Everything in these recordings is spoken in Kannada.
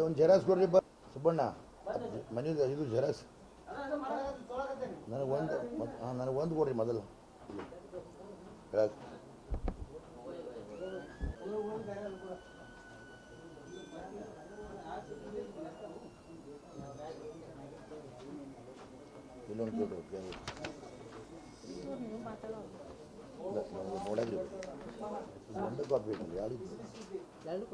ಅಲ್ಲಿ ಒಂದು ಜೆರಾಕ್ಸ್ ಕೊಡ್ರಿ ಬ ಸುಬ್ಬಣ್ಣ. ಮನೇದು ಇದು ನನಗೆ ಒಂದು ಹಾಂ ಒಂದು ಕೊಡ್ರಿ ಮೊದಲು. ಇಲ್ಲೊಂದು ಕೇಳಿ. ನೋಡಾಗ್ರಿ ಒಂದು ಕಾಪಿ ಯಾರಿಗೂ ಯಾರು ಎರಡು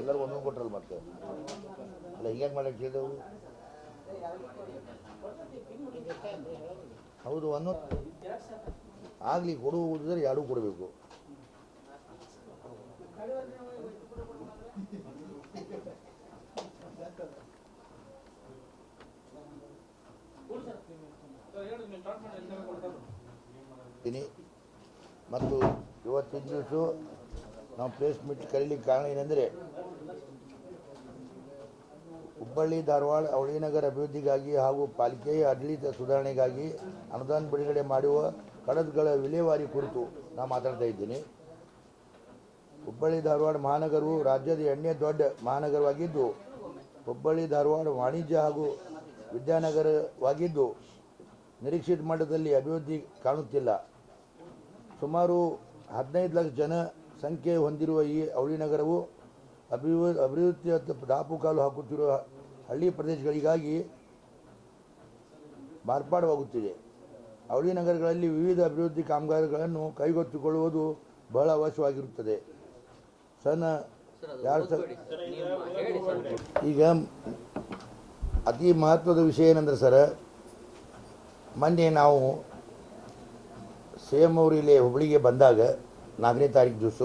ಎಲ್ಲರೂ ಒಂದೊಂದು ಕೊಟ್ರಲ್ಲ ಮತ್ತೆ? ಅಲ್ಲ ಹಿಂಗ್ಯಾಕೆ ಮಾಡಕ್ಕೆ ಹೇಳಿದೆವು ಹೌದು ಒಂದೊಂದು ಆಗಲಿ ಕೊಡುವುದಿದ್ರೆ ಎರಡೂ ಕೊಡಬೇಕು. ಮತ್ತು ಇವತ್ತಿನ ದಿವಸ ನಾವು ಪ್ಲೇಸ್ ಮೀಟ್ ಕರೀಲಿಕ್ಕೆ ಕಾರಣ ಏನೆಂದರೆ, ಹುಬ್ಬಳ್ಳಿ, ಧಾರವಾಡ, ಅವಳಿನಗರ ಅಭಿವೃದ್ಧಿಗಾಗಿ ಹಾಗೂ ಪಾಲಿಕೆಯ ಆಡಳಿತ ಸುಧಾರಣೆಗಾಗಿ ಅನುದಾನ ಬಿಡುಗಡೆ ಮಾಡುವ ಕಡದಗಳ ವಿಲೇವಾರಿ ಕುರಿತು ನಾನು ಮಾತಾಡ್ತಾ ಇದ್ದೀನಿ. ಹುಬ್ಬಳ್ಳಿ, ಧಾರವಾಡ ಮಹಾನಗರವು ರಾಜ್ಯದ ಎಣ್ಣೆ ದೊಡ್ಡ ಮಹಾನಗರವಾಗಿದ್ದು, ಹುಬ್ಬಳ್ಳಿ, ಧಾರವಾಡ ವಾಣಿಜ್ಯ ಹಾಗೂ ವಿದ್ಯಾನಗರವಾಗಿದ್ದು ನಿರೀಕ್ಷಿತ ಮಟ್ಟದಲ್ಲಿ ಅಭಿವೃದ್ಧಿ ಕಾಣುತ್ತಿಲ್ಲ. ಸುಮಾರು ಹದಿನೈದು ಲಕ್ಷ ಜನ ಸಂಖ್ಯೆ ಹೊಂದಿರುವ ಈ ಅವಳಿ ನಗರವು ಅಭಿವೃ, ಅಭಿವೃದ್ಧಿ ದಾಪುಕಾಲು ಹಾಕುತ್ತಿರುವ ಹಳ್ಳಿ ಪ್ರದೇಶಗಳಿಗಾಗಿ ಮಾರ್ಪಾಡವಾಗುತ್ತಿದೆ. ಅವಳಿ ನಗರಗಳಲ್ಲಿ ವಿವಿಧ ಅಭಿವೃದ್ಧಿ ಕಾಮಗಾರಿಗಳನ್ನು ಕೈಗೊತ್ತಿಕೊಳ್ಳುವುದು ಬಹಳ ಅವಶ್ಯವಾಗಿರುತ್ತದೆ. ಸಣ್ಣ ಈಗ ಅತಿ ಮಹತ್ವದ ವಿಷಯ ಏನಂದ್ರೆ ಸರ್, ಮೊನ್ನೆ ನಾವು ಸಿ ಎಂ ಅವರು ಇಲ್ಲಿ ಹುಬ್ಬಳ್ಳಿಗೆ ಬಂದಾಗ ನಾಲ್ಕನೇ ತಾರೀಕು ದಿವಸ,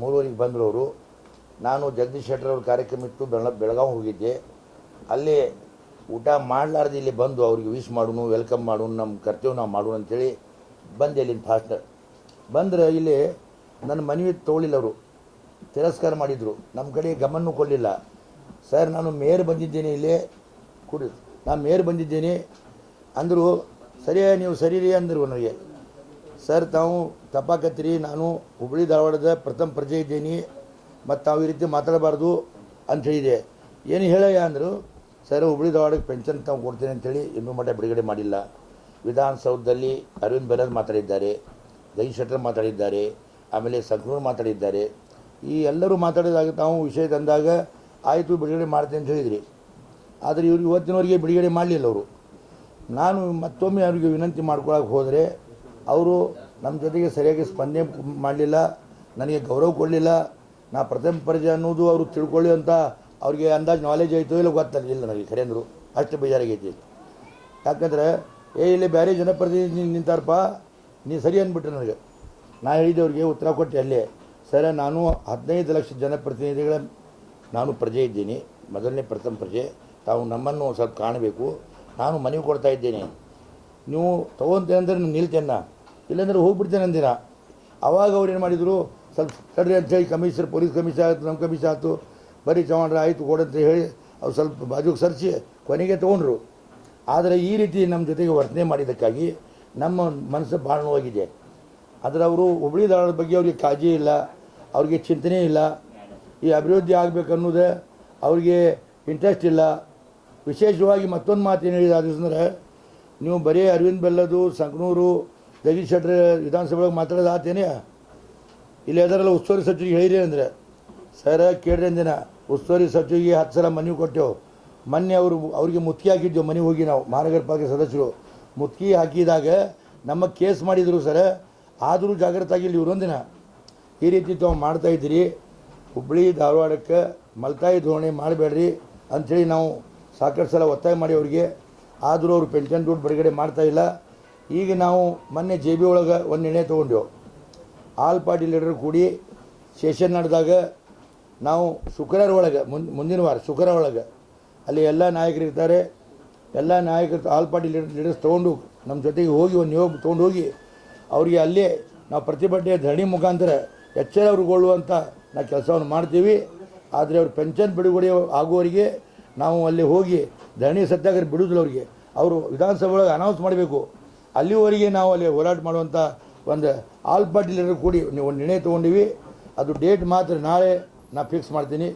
ಮೂರುವರೆಗೆ ಬಂದರು ಅವರು ನಾನು ಜಗದೀಶ್ ಶೆಟ್ಟರ್ ಅವ್ರ ಕಾರ್ಯಕ್ರಮ ಇತ್ತು ಬೆಳ, ಬೆಳಗಾವಿ ಹೋಗಿದ್ದೆ. ಅಲ್ಲಿ ಊಟ ಮಾಡಲಾರ್ದು ಇಲ್ಲಿ ಬಂದು ಅವ್ರಿಗೆ ವಿಶ್ ಮಾಡೋಣ, ವೆಲ್ಕಮ್ ಮಾಡೋಣ ನಮ್ಮ ಕರ್ತೇವೆ ನಾವು ಮಾಡೋಣ ಅಂತೇಳಿ ಬಂದೆ ಇಲ್ಲಿಂದ ಫಾಸ್ಟ್ ಬಂದ್ರೆ ಇಲ್ಲಿ ನನ್ನ ಮನವಿ ತೊಗೊಳಿಲ್ಲ ಅವರು. ತಿರಸ್ಕಾರ ಮಾಡಿದರು. ನಮ್ಮ ಕಡೆ ಗಮನೂ ಕೊಡಲಿಲ್ಲ. ಸರ್, ನಾನು ಮೇಯರ್ ಬಂದಿದ್ದೇನೆ ಇಲ್ಲಿ. ಕುಡಿ, ನಾನು ಮೇರ್ ಬಂದಿದ್ದೇನೆ ಅಂದರು, ಸರಿಯಾ, ನೀವು ಸರಿ ರೀ ಅಂದರು ನನಗೆ. ಸರ್, ತಾವು ತಪ್ಪಾಕತ್ತೀರಿ. ನಾನು ಹುಬ್ಬಳ್ಳಿ ಧಾರವಾಡದ ಪ್ರಥಮ ಪ್ರಜೆ ಇದ್ದೀನಿ. ಮತ್ತು ತಾವು ಈ ರೀತಿ ಮಾತಾಡಬಾರ್ದು ಅಂತ ಹೇಳಿದೆ. ಏನು ಹೇಳಯ್ಯ ಅಂದರು, ಸರ್, ಹುಬ್ಬಳ್ಳಿ ಧಾರವಾಡಕ್ಕೆ ಪೆನ್ಷನ್ ತಾವು ಕೊಡ್ತೀನಿ ಅಂತೇಳಿ ಇನ್ನೂ ಮಟ್ಟ ಬಿಡುಗಡೆ ಮಾಡಿಲ್ಲ. ವಿಧಾನಸೌಧದಲ್ಲಿ ಅರವಿಂದ್ ಬೆನರ್ ಮಾತಾಡಿದ್ದಾರೆ ಜೈ ಶೆಟ್ಟರ್ ಮಾತಾಡಿದ್ದಾರೆ, ಆಮೇಲೆ ಸಂಕ್ರೂರ್ ಮಾತಾಡಿದ್ದಾರೆ. ಈ ಎಲ್ಲರೂ ಮಾತಾಡಿದಾಗ ತಾವು ವಿಷಯ ತಂದಾಗ ಆಯಿತು, ಬಿಡುಗಡೆ ಮಾಡ್ತೀನಿ ಅಂತ ಹೇಳಿದ್ರಿ. ಆದರೆ ಇವ್ರು ಇವತ್ತಿನವರೆಗೆ ಬಿಡುಗಡೆ ಮಾಡಲಿಲ್ಲ ಅವರು. ನಾನು ಮತ್ತೊಮ್ಮೆ ಅವರಿಗೆ ವಿನಂತಿ ಮಾಡ್ಕೊಳಕ್ಕೆ ಹೋದರೆ ಅವರು ನಮ್ಮ ಜೊತೆಗೆ ಸರಿಯಾಗಿ ಸ್ಪಂದನೆ ಮಾಡಲಿಲ್ಲ, ನನಗೆ ಗೌರವ ಕೊಡಲಿಲ್ಲ. ನಾ ಪ್ರಥಮ ಪರಿಚಯ ಅನ್ನೋದು ಅವರು ತಿಳ್ಕೊಳ್ಳಿ ಅಂತ ಅವ್ರಿಗೆ ಅಂದಾಜು ನಾಲೆಜ್ ಆಯಿತು ಇಲ್ಲ ಗೊತ್ತಾಗಲಿಲ್ಲ ನನಗೆ ಖರೇಂದ್ರು ಅಷ್ಟು ಬೇಜಾರಾಗೈತಿ. ಯಾಕಂದ್ರೆ, ಏ, ಇಲ್ಲಿ ಬೇರೆ ಜನಪ್ರತಿನಿಧಿ ನಿಂತಾರಪ್ಪ, ನೀ ಸರಿ ಅಂದ್ಬಿಟ್ರೆ ನನಗೆ. ನಾ ಹೇಳಿದವ್ರಿಗೆ ಉತ್ತರ ಕೊಟ್ಟೆ ಅಲ್ಲೇ. ಸರ, ನಾನು ಹದಿನೈದು ಲಕ್ಷ ಜನಪ್ರತಿನಿಧಿಗಳ ನಾನು ಪ್ರಜೆ ಇದ್ದೀನಿ. ಮೊದಲನೇ ಪ್ರಥಮ ಪ್ರಜೆ. ತಾವು ನಮ್ಮನ್ನು ಸ್ವಲ್ಪ ಕಾಣಬೇಕು. ನಾನು ಮನವಿ ಕೊಡ್ತಾ ಇದ್ದೇನೆ. ನೀವು ತೊಗೊಂತೇನೆ ಅಂದರೆ ನಾನು ನಿಲ್ತೇನೆ ನಾ. ಇಲ್ಲಾಂದ್ರೆ ಹೋಗ್ಬಿಡ್ತೇನೆ ಅಂದಿರ? ಅವಾಗ ಅವ್ರು ಏನು ಮಾಡಿದರು? ಸ್ವಲ್ಪ ಸಡ್ರಿ ಅಂತ ಹೇಳಿ ಕಮಿಷನರ್, ಪೊಲೀಸ್ ಕಮಿಷನರ್ ಆಯಿತು ನಮ್ಮ ಕಮಿಷನ್ ಆಯಿತು. ಬರೀ ಚೌಂಡ್ರೆ ಆಯಿತು ಕೊಡಂತ ಹೇಳಿ ಅವ್ರು ಸ್ವಲ್ಪ ಬಾಜುಗೆ ಸರಿಸಿ ಕೊನೆಗೆ ತೊಗೊಂಡ್ರು. ಆದರೆ ಈ ರೀತಿ ನಮ್ಮ ಜೊತೆಗೆ ವರ್ತನೆ ಮಾಡಿದ್ದಕ್ಕಾಗಿ ನಮ್ಮ ಮನಸ್ಸು ಭಾಳ ನೋವಾಗಿದೆ. ಆದರೆ ಅವರು ಹುಬ್ಳಿ ದಾಳದ ಬಗ್ಗೆ ಅವ್ರಿಗೆ ಕಾಳಜಿ ಇಲ್ಲ, ಅವ್ರಿಗೆ ಚಿಂತನೆ ಇಲ್ಲ. ಈ ಅಭಿವೃದ್ಧಿ ಆಗಬೇಕು ಅನ್ನೋದೇ ಅವ್ರಿಗೆ ಇಂಟ್ರೆಸ್ಟ್ ಇಲ್ಲ. ವಿಶೇಷವಾಗಿ ಮತ್ತೊಂದು ಮಾತು ಏನು ಹೇಳಿದ ಅಂದ್ರೆ ನೀವು ಬರೀ ಅರವಿಂದ್ ಬೆಲ್ಲದು ಸಂಕನೂರು ಜಗದೀಶ್ ಶೆಟ್ಟರ್ ಒಳಗೆ ಮಾತಾಡೋದು ಆತೇನೆ. ಇಲ್ಲಿ ಅದರಲ್ಲ ಉಸ್ತುವಾರಿ ಸಚಿವರಿಗೆ ಹೇಳಿರಿ ಅಂದರೆ, ಸರ ಕೇಳ್ರಿ ಅಂದಿನ, ಉಸ್ತುವಾರಿ ಸಚಿವಿಗೆ ಹತ್ತು ಸಲ ಮನವಿ ಕೊಟ್ಟೆವು. ಮೊನ್ನೆ ಅವರು, ಅವರಿಗೆ ಮುತ್ತಿಗೆ ಹಾಕಿದ್ದೆವು ಮನೆಗೆ ಹೋಗಿ ನಾವು ಮಹಾನಗರ ಪಾಲಿಕೆ ಸದಸ್ಯರು. ಮುತ್ತಿಗೆ ಹಾಕಿದಾಗ ನಮ್ಮ ಕೇಸ್ ಮಾಡಿದರು ಸರ, ಆದರೂ ಜಾಗ್ರತೆ ಆಗಿಲ್ಲ ಇವರೊಂದಿನ ಈ ರೀತಿ ತಾವು ಮಾಡ್ತಾ ಇದ್ದೀರಿ, ಹುಬ್ಬಳ್ಳಿ, ಧಾರವಾಡಕ್ಕೆ ಮಲ್ತಾಯಿ ಧೋರಣೆ ಮಾಡಬೇಡ್ರಿ ಅಂಥೇಳಿ ನಾವು ಸಾಕಷ್ಟು ಸಲ ಒತ್ತಾಯ ಮಾಡಿ ಅವರಿಗೆ. ಆದರೂ ಅವರು ಪೆನ್ಷನ್ ದುಡ್ಡು ಬಿಡುಗಡೆ ಮಾಡ್ತಾ ಇಲ್ಲ. ಈಗ ನಾವು ಮೊನ್ನೆ ಜೆ ಬಿ ಒಳಗೆ ಒಂದು ನಿರ್ಣಯ ತೊಗೊಂಡೆವು. ಆಲ್ ಪಾರ್ಟಿ ಲೀಡರ್ ಕೂಡಿ ಸೆಷನ್ ನಡೆದಾಗ ನಾವು ಶುಕ್ರವಾರ ಒಳಗೆ, ಮುಂದೆ, ಮುಂದಿನ ವಾರ ಶುಕ್ರವಾರ ಒಳಗೆ ಅಲ್ಲಿ ಎಲ್ಲ ನಾಯಕರು ಇರ್ತಾರೆ. ಎಲ್ಲ ನಾಯಕರು ಆಲ್ ಪಾರ್ಟಿ ಲೀಡರ್ ಲೀಡರ್ಸ್ ತೊಗೊಂಡು ನಮ್ಮ ಜೊತೆಗೆ ಹೋಗಿ ಒಂದು ನಿಯೋಗ ತೊಗೊಂಡು ಹೋಗಿ ಅವರಿಗೆ ಅಲ್ಲೇ ನಾವು ಪ್ರತಿಭಟನೆ ಧರಣಿ ಮುಖಾಂತರ ಎಚ್ಚರವ್ರಿಗೊಳ್ಳುವಂಥ ನಾವು ಕೆಲಸವನ್ನು ಮಾಡ್ತೀವಿ. ಆದರೆ ಅವರು ಪೆನ್ಷನ್ ಬಿಡುಗಡೆ ಆಗುವವರಿಗೆ ನಾವು ಅಲ್ಲಿ ಹೋಗಿ ಧರಣಿ ಸತ್ಯಾಗ್ರಹ ಬಿಡುವುದಿಲ್ಲ ಅವರಿಗೆ. ಅವರು ವಿಧಾನಸಭೆ ಒಳಗೆ ಅನೌನ್ಸ್ ಮಾಡಬೇಕು. ಅಲ್ಲಿವರೆಗೆ ನಾವು ಅಲ್ಲಿ ಹೋರಾಟ ಮಾಡುವಂಥ ಒಂದು ಆಲ್ ಪಾರ್ಟಿ ಲೀಡರ್ ಕೂಡಿ ನೀವು ಒಂದು ನಿರ್ಣಯ ತೊಗೊಂಡಿವಿ. ಅದು ಡೇಟ್ ಮಾತ್ರ ನಾಳೆ ನಾ ಫಿಕ್ಸ್ ಮಾಡ್ತೀನಿ.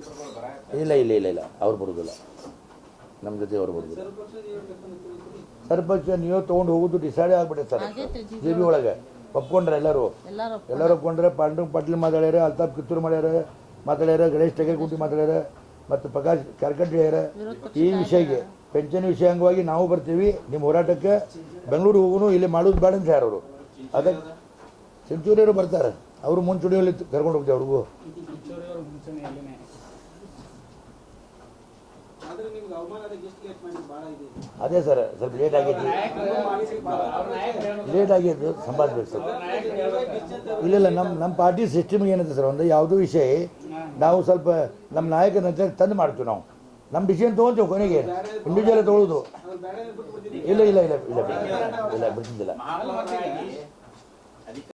ಇಲ್ಲ ಇಲ್ಲ ಇಲ್ಲ ಇಲ್ಲ. ಅವ್ರು ಬರೋದಿಲ್ಲ. ನಮ್ಮ ಜೊತೆ ಅವ್ರು ಬರೋದಿಲ್ಲ. ಸರ್ಪಂಚ ನೀವು ತೊಗೊಂಡು ಹೋಗೋದು ಡಿಸೈಡ್ ಆಗ್ಬಿಟ್ಟೆ ಸರ್. ಜಿ ಬಿ ಒಳಗೆ. ಒಪ್ಕೊಂಡ್ರೆ ಎಲ್ಲರೂ. ಎಲ್ಲಾರು ಒಪ್ಕೊಂಡ್ರೆ. ಪಾಂಡು ಪಾಟೀಲ್ ಮಾತಾಡ್ಯಾರ ಅಲ್ತಾಫ್ ಕಿತ್ತೂರು ಮಾಡ್ಯಾರ ಮಾತಾಡ್ಯಾರ ಗಣೇಶ್ ಟಗೇಗುಂಟಿ ಮಾತಾಡ್ಯಾರ ಮತ್ತು ಪ್ರಕಾಶ್ ಕಾರ್ಕಂಡಿ ಹೇಳ್ಯಾರ. ಈ ವಿಷಯಕ್ಕೆ ಪೆನ್ಷನ್ ವಿಷಯ ಅಂಗವಾಗಿ ನಾವು ಬರ್ತೀವಿ. ನಿಮ್ಮ ಹೋರಾಟಕ್ಕೆ ಬೆಂಗಳೂರು ಹೋಗೋನು ಇಲ್ಲಿ ಮಾಡೋದು ಬೇಡ ಅಂತ ಯಾರು ಅವರು. ಅದಕ್ಕೆ ಸೆಂಚುರಿಯವರು ಬರ್ತಾರೆ. ಅವರು ಮುಂಚೂಣಿಯಲ್ಲಿ ಕರ್ಕೊಂಡು ಹೋಗ್ತೀವಿ ಅವ್ರಿಗೂ. ಅದೇ ಸರ್ ಸ್ವಲ್ಪ ಲೇಟ್ ಆಗೈತಿ ಲೇಟ್ ಆಗೈತಿ ಸಂಪಾದಿಸ್ಬೇಕು ಸರ್. ಇಲ್ಲ ಇಲ್ಲ ನಮ್ಮ ನಮ್ಮ ಪಾರ್ಟಿ ಸಿಸ್ಟಮ್ಗೆ ಏನಂತೆ ಸರ್ ಒಂದು ಯಾವುದೋ ವಿಷಯ. ನಾವು ಸ್ವಲ್ಪ ನಮ್ಮ ನಾಯಕನ ತಂದು ಮಾಡ್ತೀವಿ ನಾವು. ನಮ್ಮ ಡಿಸಿಷನ್ ತೊಗೊಂತೀವಿ ಕೊನೆಗೆ. ಇಂಡಿವಿಜುವಲ್ ತೊಗೊಳ್ಳೋದು ಇಲ್ಲ ಇಲ್ಲ ಇಲ್ಲ ಇಲ್ಲ ಇಲ್ಲ ಬಿಡ್ತಿದ್ದಿಲ್ಲ.